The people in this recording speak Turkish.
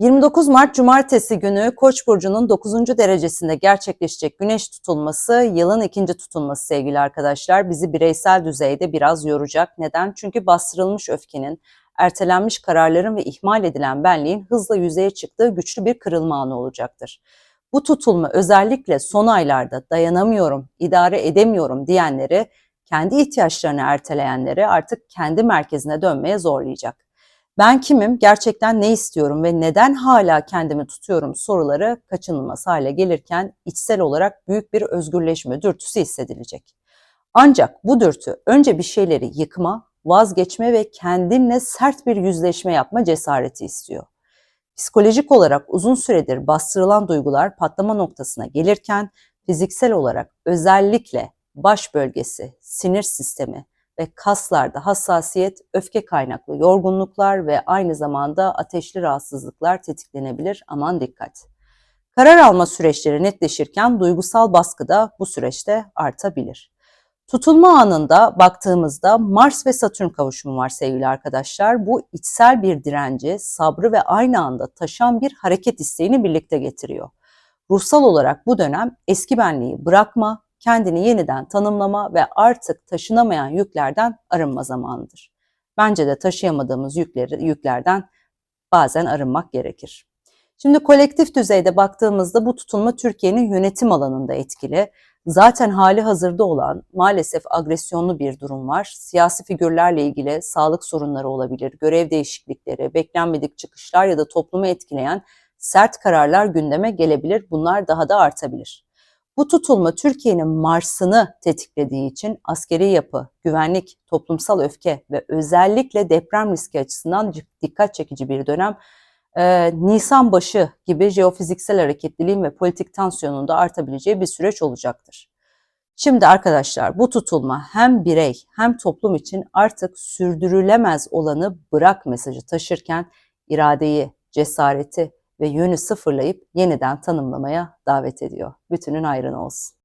29 Mart Cumartesi günü Koç burcunun 9. derecesinde gerçekleşecek güneş tutulması yılın ikinci tutulması sevgili arkadaşlar. Bizi bireysel düzeyde biraz yoracak. Neden? Çünkü bastırılmış öfkenin, ertelenmiş kararların ve ihmal edilen benliğin hızla yüzeye çıktığı güçlü bir kırılma anı olacaktır. Bu tutulma özellikle son aylarda dayanamıyorum, idare edemiyorum diyenleri, kendi ihtiyaçlarını erteleyenleri artık kendi merkezine dönmeye zorlayacak. Ben kimim, gerçekten ne istiyorum ve neden hala kendimi tutuyorum soruları kaçınılmaz hale gelirken içsel olarak büyük bir özgürleşme dürtüsü hissedilecek. Ancak bu dürtü önce bir şeyleri yıkma, vazgeçme ve kendinle sert bir yüzleşme yapma cesareti istiyor. Psikolojik olarak uzun süredir bastırılan duygular patlama noktasına gelirken fiziksel olarak özellikle baş bölgesi, sinir sistemi, ve kaslarda hassasiyet, öfke kaynaklı yorgunluklar ve aynı zamanda ateşli rahatsızlıklar tetiklenebilir. Aman dikkat. Karar alma süreçleri netleşirken duygusal baskı da bu süreçte artabilir. Tutulma anında baktığımızda Mars ve Satürn kavuşumu var sevgili arkadaşlar. Bu içsel bir direnci, sabrı ve aynı anda taşan bir hareket isteğini birlikte getiriyor. Ruhsal olarak bu dönem eski benliği bırakma, kendini yeniden tanımlama ve artık taşınamayan yüklerden arınma zamanıdır. Bence de taşıyamadığımız yükleri, yüklerden bazen arınmak gerekir. Şimdi kolektif düzeyde baktığımızda bu tutulma Türkiye'nin yönetim alanında etkili. Zaten hali hazırda olan maalesef agresyonlu bir durum var. Siyasi figürlerle ilgili sağlık sorunları olabilir, görev değişiklikleri, beklenmedik çıkışlar ya da toplumu etkileyen sert kararlar gündeme gelebilir. Bunlar daha da artabilir. Bu tutulma Türkiye'nin Mars'ını tetiklediği için askeri yapı, güvenlik, toplumsal öfke ve özellikle deprem riski açısından dikkat çekici bir dönem. Ee, Nisan başı gibi jeofiziksel hareketliliğin ve politik tansiyonun da artabileceği bir süreç olacaktır. Şimdi arkadaşlar bu tutulma hem birey hem toplum için artık sürdürülemez olanı bırak mesajı taşırken iradeyi, cesareti ve yönü sıfırlayıp yeniden tanımlamaya davet ediyor. Bütünün ayrını olsun.